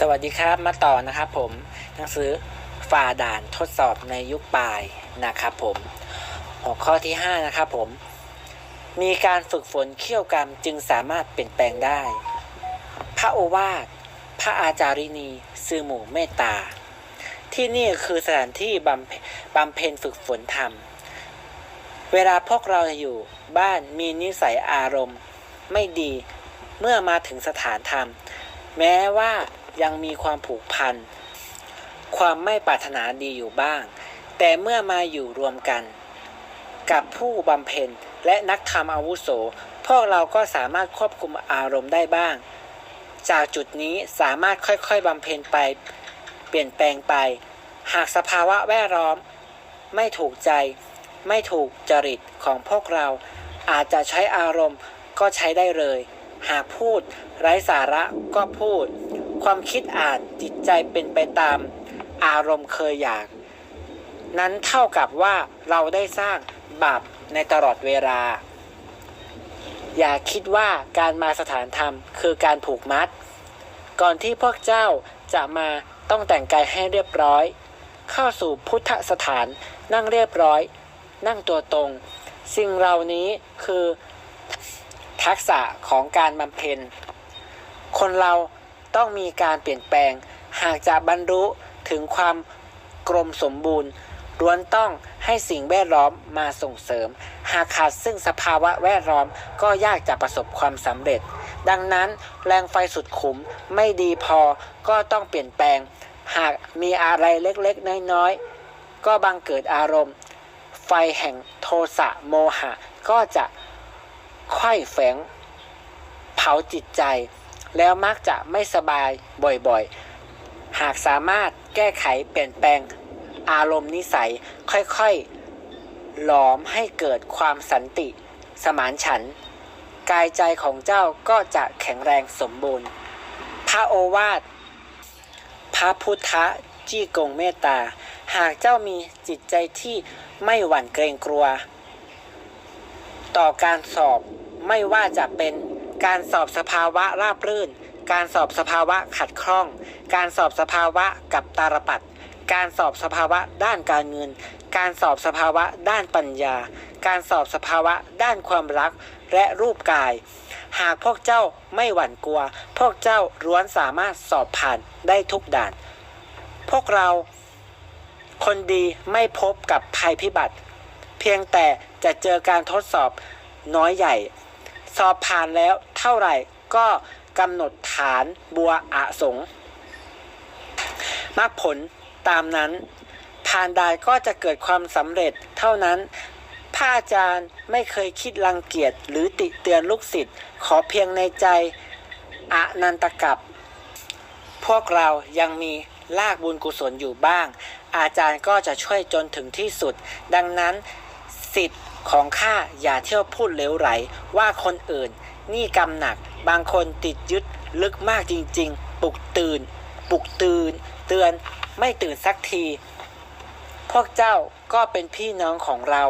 สวัสดีครับมาต่อนะครับผมหนังสือฝ่าด่านทดสอบในยุคปลายนะครับผมหัวข้อที่ 5 นะครับผม มีการฝึกฝนเขี้ยวกรรมจึงสามารถเปลี่ยนแปลงได้ พระโอวาทพระอาจารินีซื่อหมู่เมตตา ที่นี่คือสถานที่บำเพ็ญบำเพ็ญฝึกฝนธรรม เวลาพวกเราอยู่บ้านมีนิสัยอารมณ์ไม่ดีเมื่อมาถึงสถานธรรม แม้ว่า ยังมีความผูกพัน ความไม่ปรารถนาดีอยู่บ้าง แต่เมื่อมาอยู่รวมกัน กับผู้บำเพ็ญและนักธรรมอาวุโส พวกเราก็สามารถควบคุมอารมณ์ได้บ้าง จากจุดนี้สามารถค่อยๆบำเพ็ญไป เปลี่ยนแปลงไป หากสภาวะแวดล้อม ไม่ถูกใจ ไม่ถูกจริตของพวกเราอาจจะใช้อารมณ์ก็ใช้ได้เลย หากพูดไร้สาระก็พูด ความคิดอ่านจิตใจเป็นไปตามอารมณ์เคยอยาก นั้นเท่ากับว่าเราได้สร้างบาปในตลอดเวลา อย่าคิดว่าการมาสถานธรรมคือการผูกมัด ก่อนที่พวกเจ้าจะมาต้องแต่งกายให้เรียบร้อย เข้าสู่พุทธสถานนั่งเรียบร้อย นั่งตัวตรง สิ่งเหล่านี้คือทักษะของการบำเพ็ญ คนเรา ต้องมีการเปลี่ยนแปลง หากจะบรรลุถึงความกลมสมบูรณ์ล้วนต้องให้สิ่งแวดล้อมมาส่งเสริม หากขาดซึ่งสภาวะแวดล้อมก็ยากจะประสบความสำเร็จ ดังนั้นแรงไฟสุดขุมไม่ดีพอก็ต้องเปลี่ยนแปลง หากมีอะไรเล็กๆ น้อยๆ ก็บังเกิดอารมณ์ ไฟแห่งโทสะโมหะก็จะไข้แฝงเผาจิตใจ แล้วมักจะไม่สบายบ่อยๆ หากสามารถแก้ไขเปลี่ยนแปลงอารมณ์นิสัยค่อยๆ หลอมให้เกิดความสันติสมานฉันท์กายใจของเจ้าก็จะแข็งแรงสมบูรณ์ พระโอวาท พระพุทธจี้กงเมตตา หากเจ้ามีจิตใจที่ไม่หวั่นเกรงกลัว ต่อการสอบไม่ว่าจะเป็น การสอบสภาวะราบรื่น การสอบสภาวะขัดข้อง การสอบสภาวะกับตาลปัด การสอบสภาวะด้านการเงิน การสอบสภาวะด้านปัญญา การสอบสภาวะด้านความรักและรูปกาย หากพวกเจ้าไม่หวั่นกลัว พวกเจ้าล้วนสามารถสอบผ่านได้ทุกด่าน พวกเราคนดีไม่พบกับภัยพิบัติ เพียงแต่จะเจอการทดสอบน้อยใหญ่ สอบผ่านแล้วเท่าไหร่ก็กำหนดฐานบัวอะสงมรรคผลตามนั้น ผ่านได้ก็จะเกิดความสำเร็จเท่านั้นพระอาจารย์ไม่เคยคิดรังเกียจหรือติเตือนลูกศิษย์ขอเพียงในใจอนันตกับพวกเรายังมีลากบุญกุศลอยู่บ้าง อาจารย์ก็จะช่วยจนถึงที่สุด ดังนั้นสิทธิ์ ของข้าอย่าเที่ยวพูดเลวไหลว่าคนอื่น นี่กรรมหนัก บางคนติดยึดลึกมากจริง ๆ ปลุกตื่น ปลุกตื่น เตือนไม่ตื่นสักที พวกเจ้าก็เป็นพี่น้องของเรา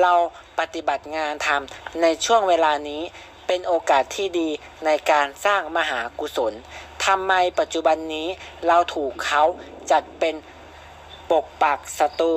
เราปฏิบัติงานทำในช่วงเวลานี้เป็นโอกาสที่ดีในการสร้างมหากุศลทำไมปัจจุบันนี้เราถูกเขาจัดเป็นปกปักศัตรู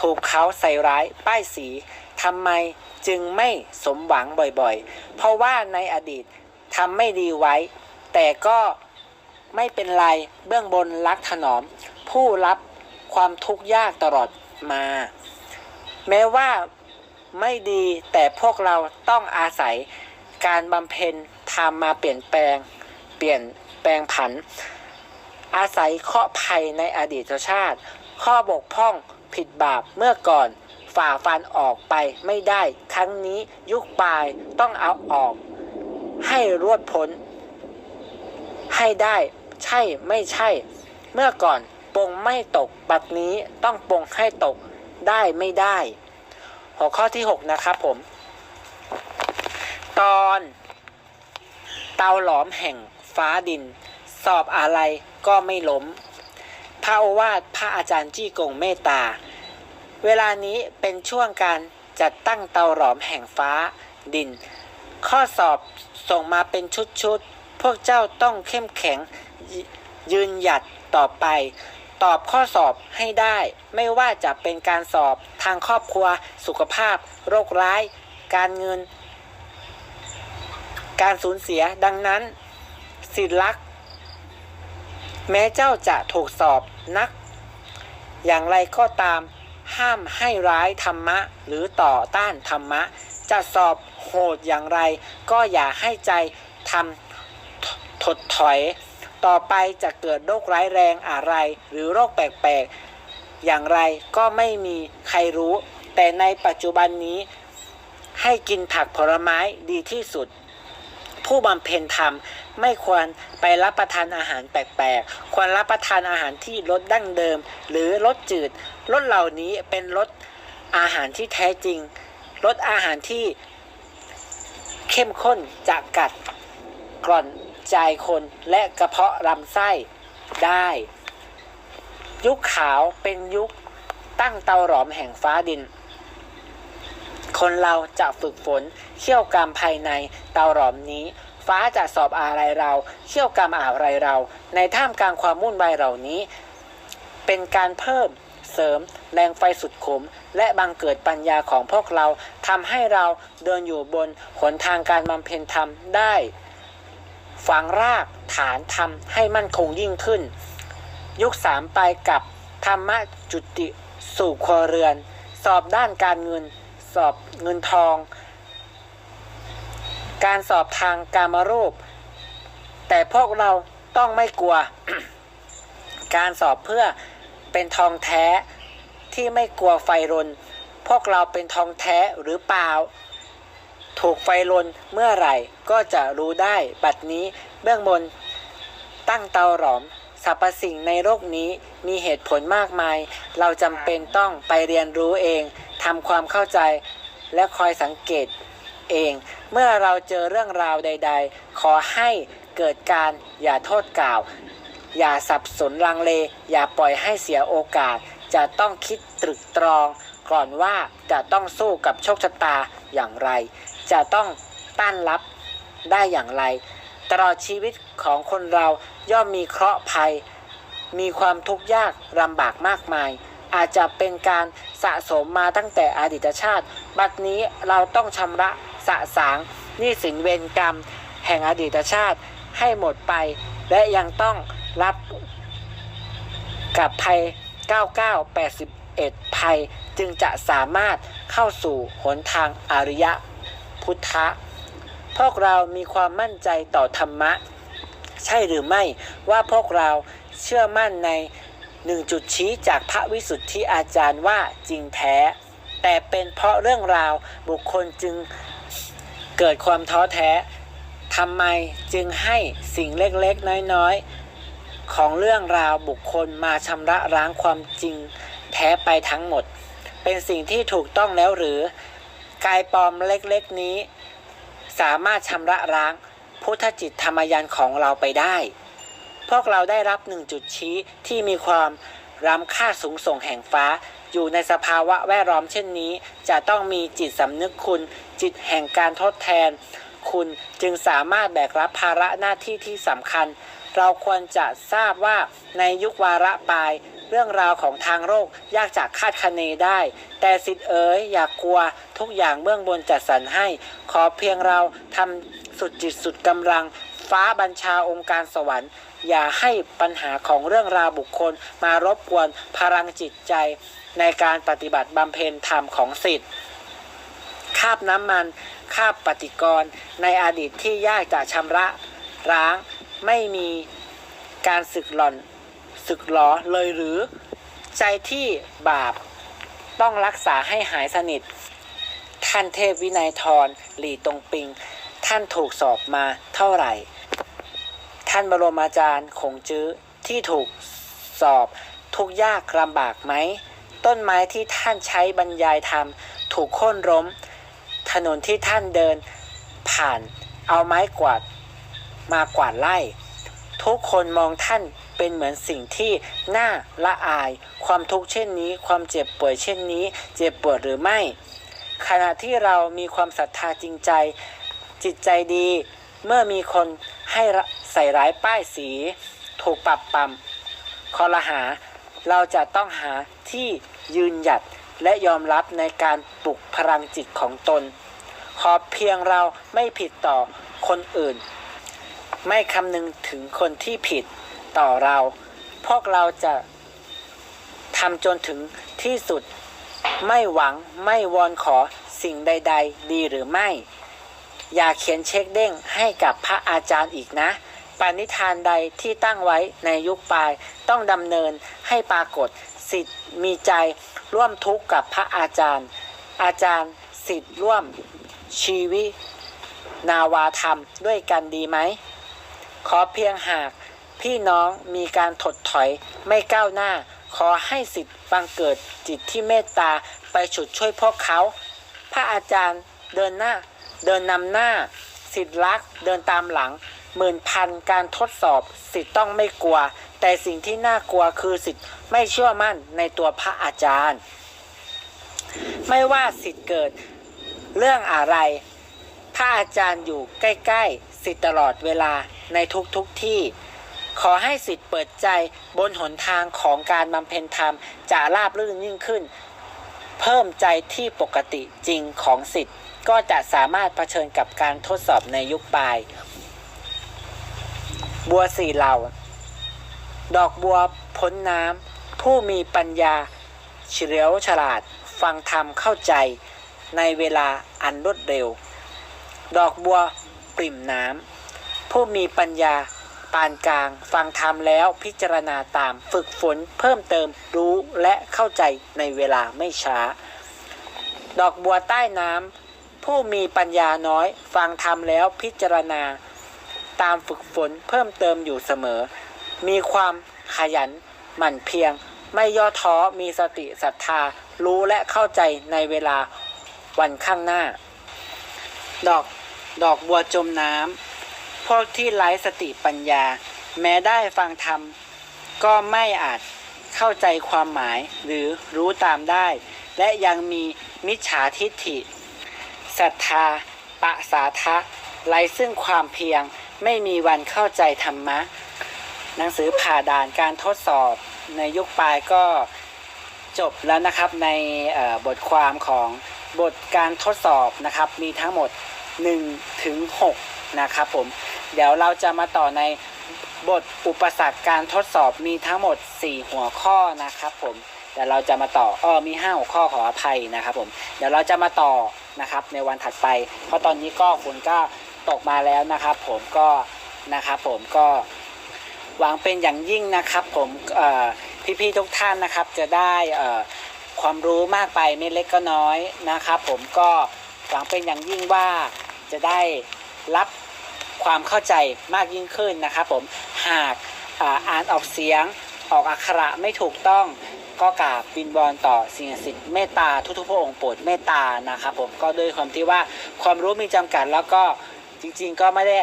ถูกเขาใส่ร้ายป้ายสี ทำไมจึงไม่สมหวังบ่อยๆ เพราะว่าในอดีตทำไม่ดีไว้ แต่ก็ไม่เป็นไรเบื้องบนรักถนอม ผู้รับความทุกข์ยากตลอดมา แม้ว่าไม่ดีแต่พวกเราต้องอาศัยการบำเพ็ญทำมาเปลี่ยนแปลง เปลี่ยนแปลงผัน อาศัยข้อภัยในอดีตชาติ ข้อบกพร่องผิดบาปเมื่อก่อน ฝ่าฟันออกไปไม่ได้ ครั้งนี้ยุคปลายต้องเอาออก ให้รวดพ้น ให้ได้ใช่ไม่ใช่ เมื่อก่อนปงไม่ตกบัดนี้ต้องปงให้ตกได้ไม่ได้ หัวข้อที่ 6 นะครับผม ตอน เตาหลอมแห่งฟ้าดิน สอบอะไรก็ไม่ล้ม พระโอวาทพระอาจารย์จี้กงเมตตา เวลานี้เป็นช่วงการจัดตั้งเตาหลอมแห่งฟ้าดิน ข้อสอบส่งมาเป็นชุดๆ พวกเจ้าต้องเข้มแข็งยยืนหยัดต่อไป ตอบข้อสอบให้ได้ ไม่ว่าจะเป็นการสอบทางครอบครัว สุขภาพ โรคร้าย การเงิน การสูญเสียดังนั้นสิทธิลักษณ์แม้เจ้าจะถูกสอบนัก อย่างไรก็ตาม ห้ามให้ร้ายธรรมะ หรือต่อต้านธรรมะ จะสอบโหดอย่างไร ก็อย่าให้ใจทำถดถอย ต่อไปจะเกิดโรคร้ายแรงอะไร หรือโรคแปลกๆ อย่างไรก็ไม่มีใครรู้ แต่ในปัจจุบันนี้ให้กินผักผลไม้ดีที่สุด ผู้บำเพ็ญธรรมไม่ควรไปรับประทานอาหารแปลกๆ ควรรับประทานอาหารที่รสดั้งเดิม หรือรสจืดรสเหล่านี้เป็นรสอาหารที่แท้จริงรสอาหารที่เข้มข้นจะกัดกร่อนใจคนและกระเพาะลำไส้ได้ ยุคขาวเป็นยุคตั้งเตาหลอมแห่งฟ้าดิน คนเราจะฝึกฝนเขี่ยวกรรมภายในเตาหลอมนี้ ฟ้าจะสอบอะไรเราเขี่ยวกรรมอะไรเรา ในท่ามกลางความวุ่นวายเหล่านี้ เป็นการเพิ่มเสริมแรงไฟสุดขม และบังเกิดปัญญาของพวกเราทำให้เราเดินอยู่บนหนทางการบำเพ็ญธรรมได้ ฝังรากฐานทำให้มั่นคงยิ่งขึ้น ยุคสามไปกับธรรมะจุติสู่ครัวเรือน สอบด้านการเงิน สอบเงินทอง การสอบทางการมารูป แต่พวกเราต้องไม่กลัว การสอบเพื่อเป็นทองแท้ที่ไม่กลัวไฟรน พวกเราเป็นทองแท้หรือเปล่า ถูกไฟรนเมื่อไหร่ก็จะรู้ได้บัดนี้เบื้องบนตั้งเตาหลอมสรรพสิ่งในโลกนี้มีเหตุผลมากมาย เราจำเป็นต้องไปเรียนรู้เอง ทำความเข้าใจและคอยสังเกตเอง เมื่อเราเจอเรื่องราวใด ๆ ขอให้เกิดการอย่าโทษกล่าว อย่าสับสนลังเล อย่าปล่อยให้เสียโอกาส จะต้องคิดตรึกตรอง ก่อนว่าจะต้องสู้กับโชคชะตาอย่างไร จะต้องต้านรับได้อย่างไร ตลอดชีวิตของคนเราย่อมมีเคราะห์ภัย มีความทุกข์ยากลำบากมากมาย อาจจะเป็นการสะสมมาตั้งแต่อดีตชาติ บัดนี้เราต้องชำระสะสางหนี้สินเวรกรรม แห่งอดีตชาติให้หมดไป และยังต้องรับกับภัย 9981 ภัยจึงจะสามารถเข้าสู่หนทางอริยพุทธะ พวกเรามีความมั่นใจต่อธรรมะ ใช่หรือไม่ว่าพวกเราเชื่อมั่นใน หนึ่งจุดชี้จากพระวิสุทธิอาจารย์ว่าจริงแท้ แต่เป็นเพราะเรื่องราวบุคคลจึงเกิดความท้อแท้ทำไมจึงให้สิ่งเล็กๆ น้อยๆ ของเรื่องราวบุคคลมาชำระล้างความจริงแท้ไปทั้งหมด เป็นสิ่งที่ถูกต้องแล้วหรือ กายปลอมเล็กๆนี้ สามารถชำระล้างพุทธจิตธรรมยานของเราไปได้ พวกเราได้รับหนึ่งจุดชี้ที่มีความล้ำค่าสูงส่งแห่งฟ้า อยู่ในสภาวะแวดล้อมเช่นนี้ จะต้องมีจิตสำนึกคุณ จิตแห่งการทดแทน คุณจึงสามารถแบกรับภาระหน้าที่ที่สำคัญ เราควรจะทราบว่าในยุควาระปลาย เรื่องราวของทางโลกยากจากคาดคะเนได้ แต่สิทธิ์เอ๋ยอย่ากกลัวทุกอย่างเบื้องบนจัดสรรให้ ขอเพียงเราทำสุดจิตสุดกำลัง ฟ้าบัญชาองค์การสวรรค์ อย่าให้ปัญหาของเรื่องราวบุคคล มารบกวนพลังจิตใจในการปฏิบัติบำเพ็ญธรรมของสิทธิ์คาบน้ำมันคาบปฏิกรณ์ในอดีตที่ยากจะชำระร้างไม่มีการสึกหล่อนสึกหลอเลยหรือ ใจที่บาปต้องรักษาให้หายสนิท ท่านเทพวินัยทรหลีตรงปิง ท่านถูกสอบมาเท่าไหร่ ท่านบรมอาจารย์คงจื้อที่ถูกสอบ ทุกยากลำบากไหม ต้นไม้ที่ท่านใช้บรรยายธรรม ถูกโค่นล้ม ถนนที่ท่านเดิน ผ่านเอาไม้กวาดมากวาดไล่ ทุกคนมองท่านเป็นเหมือนสิ่งที่น่าละอาย ความทุกข์เช่นนี้ ความเจ็บป่วยเช่นนี้ เจ็บปวดหรือไม่ ขณะที่เรามีความศรัทธาจริงใจ จิตใจดี เมื่อมีคน ให้ใส่ร้ายป้ายสี ถูกปรับปรำคอรหา เราจะต้องหาที่ยืนหยัดและยอมรับในการปลุกพลังจิตของตน ขอเพียงเราไม่ผิดต่อคนอื่น ไม่คำนึงถึงคนที่ผิดต่อเรา พวกเราจะทำจนถึงที่สุด ไม่หวังไม่วอนขอสิ่งใด ๆ ดีหรือไม่ อย่าเขียนเช็คเด้งให้กับพระอาจารย์อีกนะ ปณิธานใดที่ตั้งไว้ในยุคปลายต้องดำเนินให้ปรากฏสิทธิ์มีใจร่วมทุกข์กับพระอาจารย์ อาจารย์สิทธิ์ร่วมชีวิตนาวาธรรมด้วยกันดีไหม ขอเพียงหากพี่น้องมีการถดถอยไม่ก้าวหน้า ขอให้สิทธิ์บังเกิดจิตที่เมตตาไปฉุดช่วยพวกเขา พระอาจารย์เดินหน้า เดินนำหน้า สิทธิ์รัก เดินตามหลัง หมื่นพันการทดสอบ สิทธิ์ต้องไม่กลัว แต่สิ่งที่น่ากลัวคือสิทธิ์ไม่เชื่อมั่นในตัวพระอาจารย์ ไม่ว่าสิทธิ์เกิดเรื่องอะไร พระอาจารย์อยู่ใกล้ๆ สิทธิ์ตลอดเวลาในทุกๆทที่ ขอให้สิทธิ์เปิดใจบนหนทางของการบำเพ็ญธรรม จะราบรื่นยิ่งขึ้น เพิ่มใจที่ปกติจริงของสิทธิ์ ก็จะสามารถเผชิญกับการทดสอบในยุคปลาย บัวสี่เหล่า ดอกบัวพ้นน้ำผู้มีปัญญาเฉลียวฉลาด ฟังธรรมเข้าใจในเวลาอันรวดเร็ว ดอกบัวปริ่มน้ำผู้มีปัญญาปานกลางฟังธรรมแล้วพิจารณาตามฝึกฝนเพิ่มเติมรู้และเข้าใจในเวลาไม่ช้า ดอกบัวใต้น้ำ ผู้มีปัญญาน้อย ฟังธรรมแล้วพิจารณา ตามฝึกฝนเพิ่มเติมอยู่เสมอ มีความขยันหมั่นเพียงไม่ย่อท้อมีสติศรัทธา รู้และเข้าใจในเวลาวันข้างหน้า ดอกดอกบัวจมน้ำพวกที่ไร้สติปัญญา แม้ได้ฟังธรรม ก็ไม่อาจเข้าใจความหมายหรือรู้ตามได้ และยังมีมิจฉาทิฏฐิ ศรัทธา ปะสาทะไร้ซึ่งความเพียงไม่มีวันเข้าใจธรรมะ หนังสือผ่าด่านการทดสอบในยุคปลายก็จบแล้วนะครับในบทความของบทการทดสอบนะครับ มีทั้งหมด1ถึง6นะครับผม เดี๋ยวเราจะมาต่อในบทอุปสรรคการทดสอบมีทั้งหมด 4 หัวข้อนะครับผม เดี๋ยวเราจะมาต่อเออมี5หัวข้อขออภัยนะครับผมเดี๋ยวเราจะมาต่อนะครับในวันถัดไป เพราะตอนนี้ก็ฝนก็ตกมาแล้วนะครับ ผมก็นะครับผมก็หวังเป็นอย่างยิ่งนะครับ ผมเอ่อพี่ๆทุกท่านนะครับ จะได้เอ่อความรู้มากไปไม่เล็กก็น้อยนะครับ ผมก็หวังเป็นอย่างยิ่งว่าจะได้รับความเข้าใจมากยิ่งขึ้นนะครับ ผมหากอ่าอ่านออกเสียงออกอักขระไม่ถูกต้อง ก็กราบบินบอลต่อสิ่งศักดิ์สิทธิ์เมตตาทุกๆพระองค์โปรดเมตตานะครับผมก็ด้วยความที่ว่าความรู้มีจำกัดแล้วก็จริง ๆ ก็ไม่ได้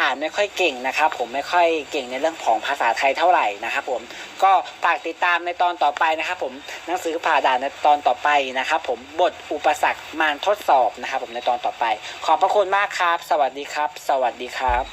อ่านไม่ค่อยเก่งนะครับ ผมไม่ค่อยเก่งในเรื่องของภาษาไทยเท่าไหร่นะครับผมก็ฝากติดตามในตอนต่อไปนะครับ ผมหนังสือผ่าด่านในตอนต่อไปนะครับ ผมบทอุปสรรคมารทดสอบนะครับ ผมในตอนต่อไป ขอบพระคุณมากครับ สวัสดีครับ สวัสดีครับ